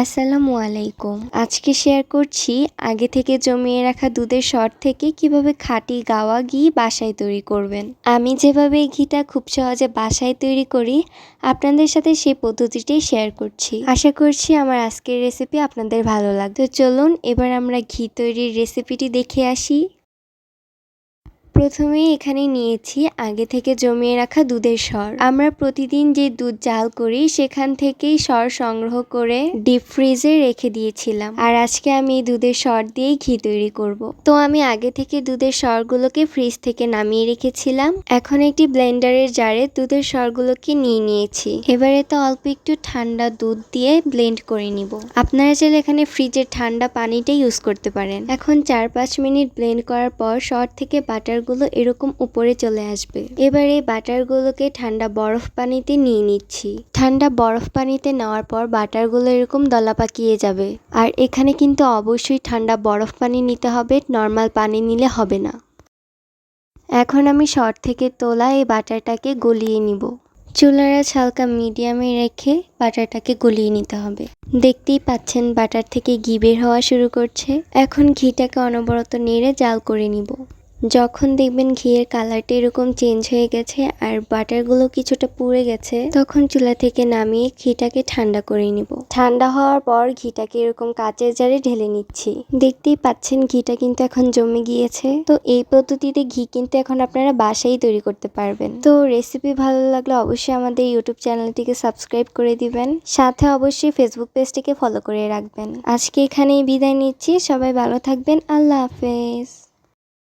আসসালামু আলাইকুম আজকে শেয়ার করছি আগে থেকে জমিয়ে রাখা দুধের শর থেকে কীভাবে খাঁটি গাওয়া ঘি বাসায় তৈরি করবেন। আমি যেভাবে এই ঘিটা খুব সহজে বাসায় তৈরি করি, আপনাদের সাথে সেই পদ্ধতিটি শেয়ার করছি। আশা করছি আমার আজকের রেসিপি আপনাদের ভালো লাগবে। চলুন এবার আমরা ঘি তৈরির রেসিপিটি দেখে আসি। প্রথমেই এখানে নিয়েছি আগে থেকে জমিয়ে রাখা দুধের সর। আমরা প্রতিদিন যে দুধ জাল করি, সেখান থেকেই সর সংগ্রহ করে ডিপ ফ্রিজে রেখে দিয়েছিলাম। আর আজকে আমি এই দুধের সর দিয়েই ঘি তৈরি করব। তো আমি আগে থেকে দুধের সরগুলোকে ফ্রিজ থেকে নামিয়ে রেখেছিলাম। এখন একটি ব্লেন্ডারের জারে দুধের সরগুলোকে নিয়ে নিয়েছি। এবারে তো অল্প একটু ঠান্ডা দুধ দিয়ে ব্লেন্ড করে নিব। আপনারা চাইলে এখানে ফ্রিজের ঠান্ডা পানিটা ইউজ করতে পারেন। এখন চার পাঁচ মিনিট ব্লেন্ড করার পর সর থেকে বাটার গুলো এরকম উপরে চলে আসবে। এবার বাটারগুলোকে ঠান্ডা বরফ পানিতে নিয়ে নিচ্ছি। ঠান্ডা বরফ পানিতে নেওয়ার পর বাটারগুলো এরকম দলা পাকিয়ে যাবে। আর এখানে কিন্তু অবশ্যই ঠান্ডা বরফ পানি নিতে হবে, নর্মাল পানি নিলে হবে না। এখন আমি শর্ট থেকে তোলা এই বাটারটাকে গলিয়ে নিব। চুলার আঁচ হালকা মিডিয়ামে রেখে বাটারটাকে গলিয়ে নিতে হবে। দেখতেই পাচ্ছেন বাটার থেকে ঘি বের হওয়া শুরু করছে। এখন ঘিটাকে অনবরত নেড়ে জাল করে নিব। যখন দেখবেন ঘিয়ের কালারটা এরকম চেঞ্জ হয়ে গেছে আর বাটারগুলো কিছুটা পুড়ে গেছে, তখন চুলা থেকে নামিয়ে ঘিটাকে ঠান্ডা করে নিব। ঠান্ডা হওয়ার পর ঘিটাকে এরকম কাচের জারে ঢেলে নিচ্ছি। দেখতেই পাচ্ছেন ঘিটা কিন্তু এখন জমে গিয়েছে। তো এই পদ্ধতিতে ঘি কিন্তু এখন আপনারা বাসায় তৈরি করতে পারবেন। তো রেসিপি ভালো লাগলে অবশ্যই আমাদের ইউটিউব চ্যানেলটিকে সাবস্ক্রাইব করে দিবেন। সাথে অবশ্যই ফেসবুক পেজটিকে ফলো করে রাখবেন। আজকে এখানেই বিদায় নিচ্ছি। সবাই ভালো থাকবেন। আল্লাহ হাফেজ।